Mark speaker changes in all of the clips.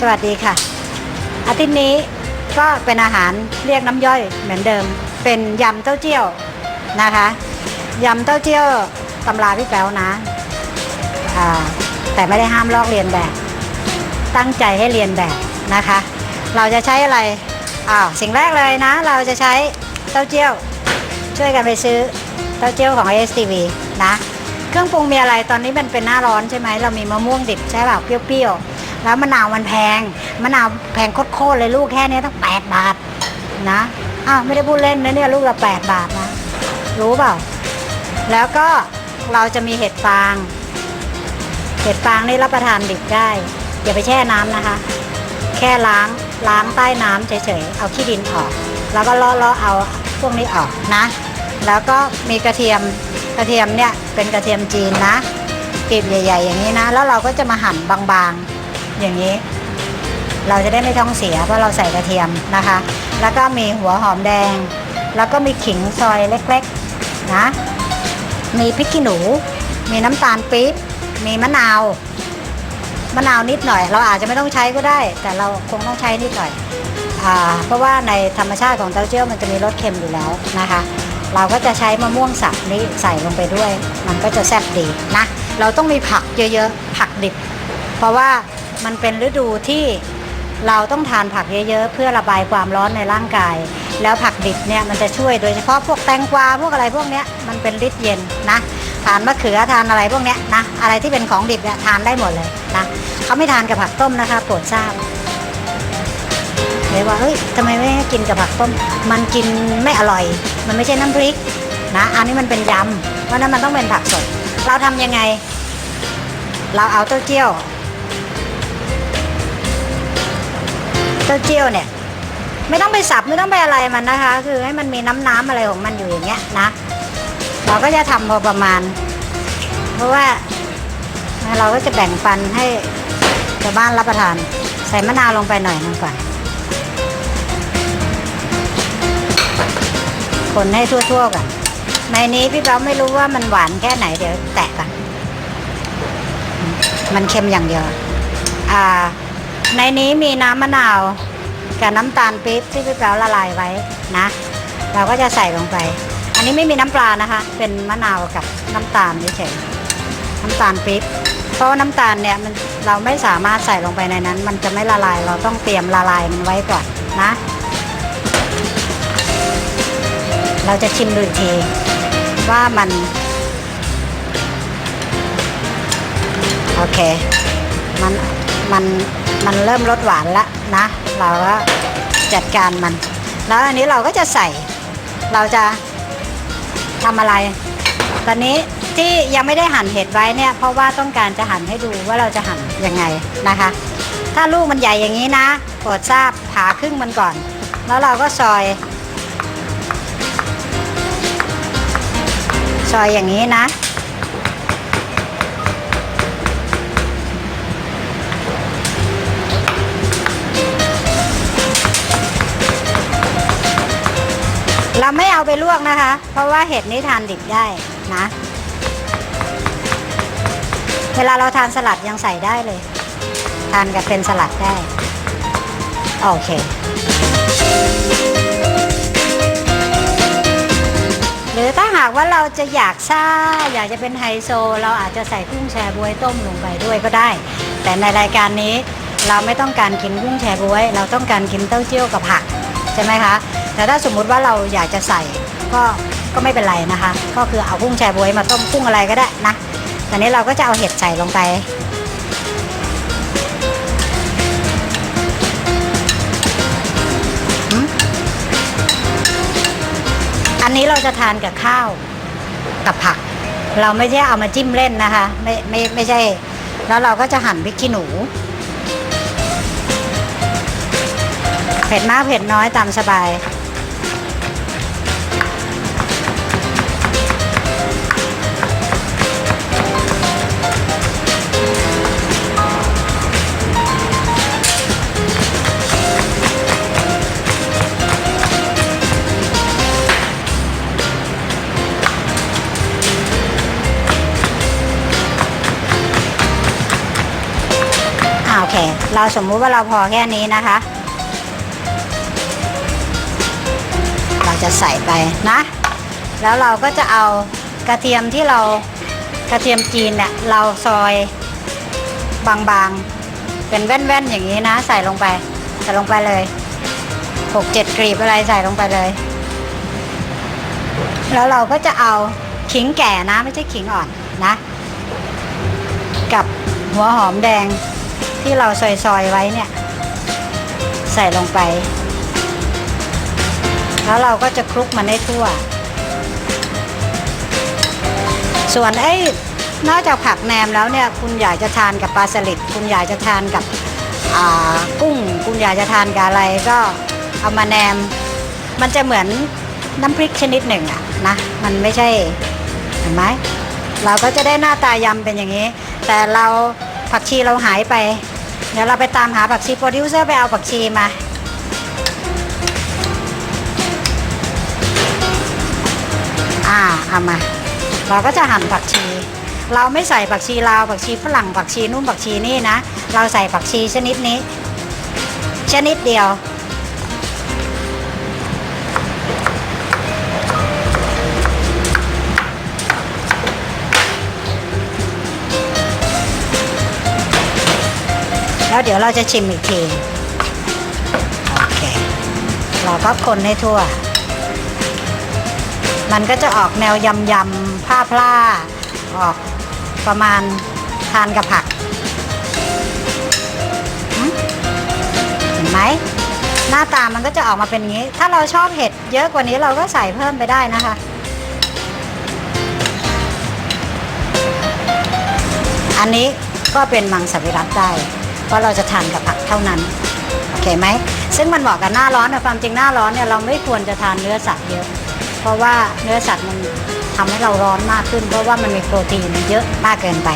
Speaker 1: สวัสดีค่ะ อาทิตย์นี้ก็เป็นอาหารเรียกน้ำย่อยเหมือนเดิม เป็นยำเต้าเจี้ยวนะคะยำเต้าเจี้ยวตำราพี่แป๊วนะแต่ไม่ได้ห้ามลอกเรียนแบบ ตั้งใจให้เรียนแบบนะคะ เราจะใช้อะไรอ้าวสิ่งแรกเลยนะ เราจะใช้เต้าเจี้ยว ช่วยกันไปซื้อเต้าเจี้ยวของ STV นะ เครื่องปรุงมีอะไรตอนนี้มันเป็นหน้าร้อนใช่ไหมเรามีมะม่วงดิบใช่เปล่าเปรี้ยวๆ แล้วมะนาวมันแพงมะนาวแพงโคตรๆเลยลูกแค่นี้ต้อง8บาทนะอ้าวไม่ได้พูดเล่นนะเนี่ยลูกละ8บาทนะ รู้เปล่า แล้วก็เราจะมีเห็ดฟาง เห็ดฟางนี่รับประทานดิบได้ อย่าไปแช่น้ำนะคะ แค่ล้างล้างใต้น้ำเฉยๆ เอาขี้ดินออก แล้วก็ลาะๆเอาพวกนี้ออกนะ แล้วก็มีกระเทียมกระเทียมเนี่ยเป็นกระเทียมจีนนะกลีบใหญ่ ๆ อย่างนี้นะ แล้วเราก็จะมาหั่นบางๆ อย่างนี้ เราจะได้ไม่ท้องเสียเพราะเราใส่กระเทียมนะคะ แล้วก็มีหัวหอมแดง แล้วก็มีขิงซอยเล็กๆนะมีพริกขี้หนู มีน้ำตาลปี๊บมีมะนาวมะนาวนิดหน่อย เราอาจจะไม่ต้องใช้ก็ได้ แต่เราคงต้องใช้นิดหน่อยอเพราะว่าในธรรมชาติของเต้าเจี้ยวมันจะมีรสเค็มอยู่แล้วนะคะ เราก็จะใช้มะม่วงสับนี้ใส่ลงไปด้วย มันก็จะแซ่บดีนะ เราต้องมีผักเยอะๆ ผักดิบ เพราะว่า มันเป็นฤดูที่เราต้องทานผักเยอะๆ เพื่อระบายความร้อนในร่างกาย แล้วผักดิบเนี่ยมันจะช่วยโดยเฉพาะพวกแตงกวาพวกอะไรพวกเนี้ยมันเป็นฤทธิ์เย็นนะทานมะเขือทานอะไรพวกเนี้ยนะอะไรที่เป็นของดิบเนี่ยทานได้หมดเลยนะเขาไม่ทานกับผักต้มนะคะโปรดทราบเลยว่าเฮ้ยทำไมไม่กินกับผักต้มมันกินไม่อร่อย มันไม่ใช่น้ำพริกนะอันนี้มันเป็นยำเพราะฉะนั้นมันต้องเป็นผักสด เราทำยังไง เราเอาเต้าเจี้ยว เต้าเจี้ยวเนี่ย ไม่ต้องไปสับไม่ต้องไปอะไรมันนะคะ คือให้มันมีน้ำน้ำอะไรของมันอยู่อย่างเงี้ยนะ เราก็จะทำพอประมาณ เพราะว่าเราก็จะแบ่งปันให้ชาวบ้านรับประทาน ใส่มะนาวลงไปหน่อยนึงก่อนคนให้ทั่วๆกันในนี้พี่เป้าไม่รู้ว่ามันหวานแค่ไหนเดี๋ยวแตะกันมันเค็มอย่างเดียว อ่า ในนี้มีน้ำมะนาวกับน้ำตาลปี๊บที่พี่แป๊วละลายไว้นะ เราก็จะใส่ลงไป อันนี้ไม่มีน้ำปลานะคะ เป็นมะนาวกับน้ำตาลเฉยๆน้ำตาลปี๊บเพราะว่าน้ำตาลเนี่ยมันเราไม่สามารถใส่ลงไปในนั้น มันจะไม่ละลายเราต้องเตรียมละลายมันไว้ก่อนนะ เราจะชิมดูทีว่ามัน โอเค มันมัน มันเริ่มลดหวานแล้วนะ เราก็จัดการมัน แล้วอันนี้เราก็จะใส่ เราจะทำอะไร ตอนนี้ที่ยังไม่ได้หั่นเห็ดไว้เนี่ย เพราะว่าต้องการจะหั่นให้ดูว่าเราจะหั่นยังไงนะคะ ถ้าลูกมันใหญ่อย่างนี้นะโปรดทราบผ่าครึ่งมันก่อน แล้วเราก็ซอย ซอยอย่างนี้นะ เราไม่เอาไปลวกนะคะ เพราะว่าเห็ดนี้ทานดิบได้นะ เวลาเราทานสลัดยังใส่ได้เลย ทานกับเป็นสลัดได้ โอเค หรือถ้าหากว่าเราจะอยากซ่า อยากจะเป็นไฮโซ เราอาจจะใส่กุ้งแชบวยต้มลงไปด้วยก็ได้ แต่ในรายการนี้เราไม่ต้องการกินกุ้งแชบวย เราต้องการกินเต้าเจี้ยวกับผัก ใช่ไหมคะ แต่ถ้าสมมุติว่าเราอยากจะใส่ก็ก็ไม่เป็นไรนะคะ ก็คือเอากุ้งแชบวยมาต้มกุ้งอะไรก็ได้นะตอนนี้เราก็จะเอาเห็ดใส่ลงไป อันนี้เราจะทานกับข้าวกับผัก เราไม่ใช่เอามาจิ้มเล่นนะคะ ไม่ไม่ไม่ใช่ แล้วเราก็จะหั่นพริกขี้หนู เผ็ดมากเผ็ดน้อยตามสบาย เราสมมุติว่าเราพอแค่นี้นะคะ เราจะใส่ไปนะ แล้วเราก็จะเอากระเทียมที่เรากระเทียมจีนเนี่ยเราซอยบางๆ เป็นแว่นๆอย่างนี้นะ ใส่ลงไปใส่ลงไปเลยหกเจ็ดกรีบอะไรใส่ลงไปเลย แล้วเราก็จะเอาขิงแก่นะ ไม่ใช่ขิงอ่อนนะ กับหัวหอมแดง ที่เราซอยๆไว้เนี่ย ใส่ลงไป แล้วเราก็จะคลุกมันให้ทั่ว ส่วนไอ้นอกจากผักแหนมแล้วเนี่ย คุณอยากจะทานกับปลาสลิดคุณอยากจะทานกับกุ้ง คุณอยากจะทานกับอะไรก็เอามาแหนม มันจะเหมือนน้ำพริกชนิดหนึ่งอะนะ มันไม่ใช่เห็นไหมเราก็จะได้หน้าตายำเป็นอย่างนี้ แต่เราผักชีเราหายไป เดี๋ยวเราไปตามหาผักชีโปรดิวเซอร์ไปเอาผักชีมาอ่าเอามา เราก็จะหั่นผักชี เราไม่ใส่ผักชีลาวผักชีฝรั่งผักชีนุ่มผักชีนี่นะ เราใส่ผักชีชนิดนี้ ชนิดเดียว แล้วเดี๋ยวเราจะชิมอีกที โอเค เราก็คนให้ทั่ว มันก็จะออกแนวยำยำผ้าพล่าออกประมาณทานกับผักเห็นไหมหน้าตามันก็จะออกมาเป็นอย่างนี้ ถ้าเราชอบเห็ดเยอะกว่านี้เราก็ใส่เพิ่มไปได้นะคะอันนี้ก็เป็นมังสวิรัตได้ เพราะเราจะทานกับผักเท่านั้นโอเคไหมซึ่งมันเหมาะกับหน้าร้อนนะความจริงหน้าร้อนเนี่ยเราไม่ควรจะทานเนื้อสัตว์เยอะ เพราะว่าเนื้อสัตว์มันทำให้เราร้อนมากขึ้น เพราะว่ามันมีโปรตีนเยอะมากเกินไป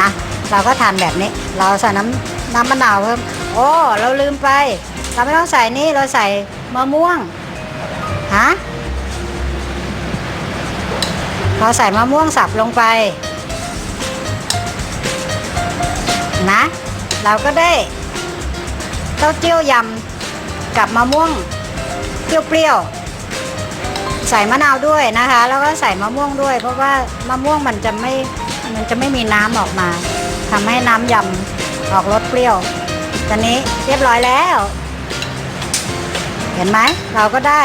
Speaker 1: นะเราก็ทานแบบนี้ เราใส่น้ำน้ำมะนาวเพิ่มโอ้เราลืมไป เราไม่ต้องใส่นี่เราใส่มะม่วงฮะเราใส่มะม่วงสับลงไปนะ เราก็ได้เต้าเจี้ยวยำกับมะม่วงเปรี้ยวๆใส่มะนาวด้วยนะคะ แล้วก็ใส่มะม่วงด้วย เพราะว่ามะม่วงมันจะไม่มันจะไม่มีน้ำออกมาทำให้น้ำยำออกรสเปรี้ยวตอนนี้เรียบร้อยแล้ว เห็นไหมเราก็ได้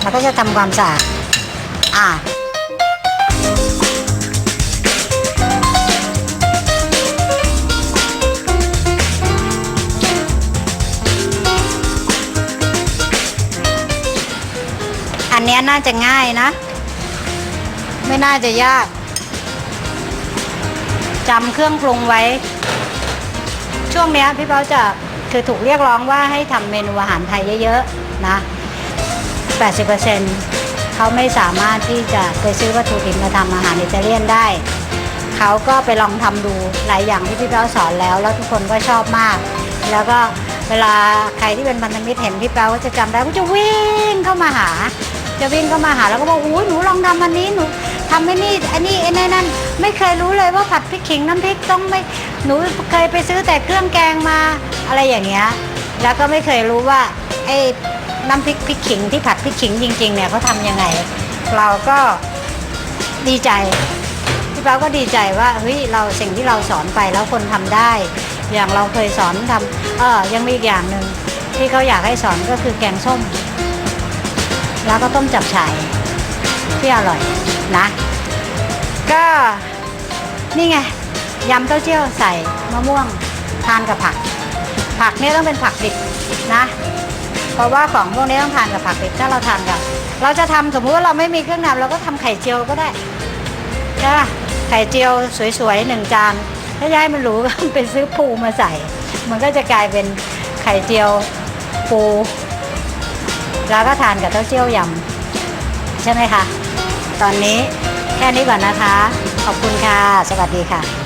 Speaker 1: เราก็จะทำความสะอาดอะ นี้น่าจะง่ายนะ ไม่น่าจะยากจำเครื่องปรุงไว้ ช่วงนี้พี่เป้าจะคือถูกเรียกร้องว่าให้ทำเมนูอาหารไทยเยอะๆนะ 80%เขาไม่สามารถที่จะไปซื้อวัตถุดิบมาทำอาหารอิตาเลียนได้ เขาก็ไปลองทำดูหลายอย่างที่พี่เป้าสอนแล้ว แล้วทุกคนก็ชอบมาก แล้วก็เวลาใครที่เป็นพันธมิตรเห็นพี่เป้าก็จะจำได้ก็จะวิ่งเข้ามาหา จะวิ่งเข้ามาหาแล้วก็บอกอุ้ยหนูลองทำอันนี้หนูทำไอ้นี่อันนี้ไอ้นั่นนั่นไม่เคยรู้เลยว่าผัดพริกขิงน้ำพริกต้องไม่หนูเคยไปซื้อแต่เครื่องแกงมาอะไรอย่างเงี้ยแล้วก็ไม่เคยรู้ว่าไอ้น้ำพริกพริกขิงที่ผัดพริกขิงจริง ๆ เนี่ยเขาทำยังไง เราก็ดีใจพี่เป้าก็ดีใจว่าเฮ้ยเราสิ่งที่เราสอนไปแล้วคนทำได้ อย่างเราเคยสอนทำเออยังมีอีกอย่างหนึ่งที่เขาอยากให้สอนก็คือแกงส้ม แล้วก็ต้มจับฉ่ายที่อร่อยนะ ก็นี่ไงยำเต้าเจี้ยวใส่มะม่วงทานกับผัก ผักเนี่ยต้องเป็นผักดิบนะ เพราะว่าของพวกนี้ต้องทานกับผักดิบถ้าเราทานกับเราจะทำสมมุติว่าเราไม่มีเครื่องทำเราก็ทำไข่เจียวก็ได้ใช่ปะไข่เจียวสวยๆหนึ่งจานถ้าย้ายมันหรูก็ไปซื้อปูมาใส่ มันก็จะกลายเป็นไข่เจียวปู แล้วก็ทานกับเต้าเจี้ยวยำใช่ไหมคะ ตอนนี้แค่นี้ก่อนนะคะ ขอบคุณค่ะ สวัสดีค่ะ